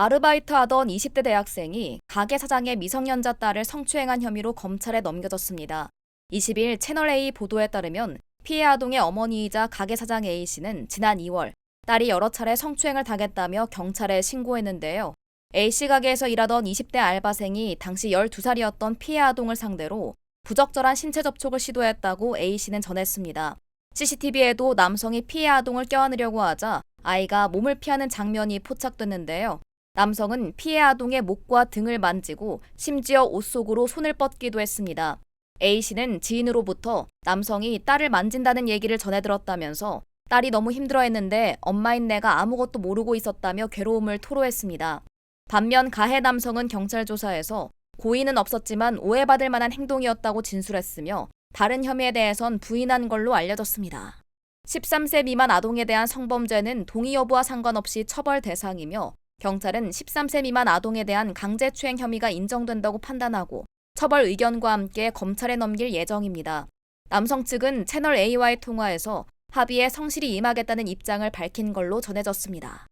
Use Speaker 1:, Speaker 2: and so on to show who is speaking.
Speaker 1: 아르바이트 하던 20대 대학생이 가게 사장의 미성년자 딸을 성추행한 혐의로 검찰에 넘겨졌습니다. 20일 채널A 보도에 따르면 피해 아동의 어머니이자 가게 사장 A씨는 지난 2월 딸이 여러 차례 성추행을 당했다며 경찰에 신고했는데요. A씨 가게에서 일하던 20대 알바생이 당시 12살이었던 피해 아동을 상대로 부적절한 신체 접촉을 시도했다고 A씨는 전했습니다. CCTV에도 남성이 피해 아동을 껴안으려고 하자 아이가 몸을 피하는 장면이 포착됐는데요. 남성은 피해 아동의 목과 등을 만지고 심지어 옷 속으로 손을 뻗기도 했습니다. A씨는 지인으로부터 남성이 딸을 만진다는 얘기를 전해 들었다면서 딸이 너무 힘들어했는데 엄마인 내가 아무것도 모르고 있었다며 괴로움을 토로했습니다. 반면 가해 남성은 경찰 조사에서 고의는 없었지만 오해받을 만한 행동이었다고 진술했으며 다른 혐의에 대해선 부인한 걸로 알려졌습니다. 13세 미만 아동에 대한 성범죄는 동의 여부와 상관없이 처벌 대상이며 경찰은 13세 미만 아동에 대한 강제추행 혐의가 인정된다고 판단하고 처벌 의견과 함께 검찰에 넘길 예정입니다. 남성 측은 채널 A와의 통화에서 합의에 성실히 임하겠다는 입장을 밝힌 걸로 전해졌습니다.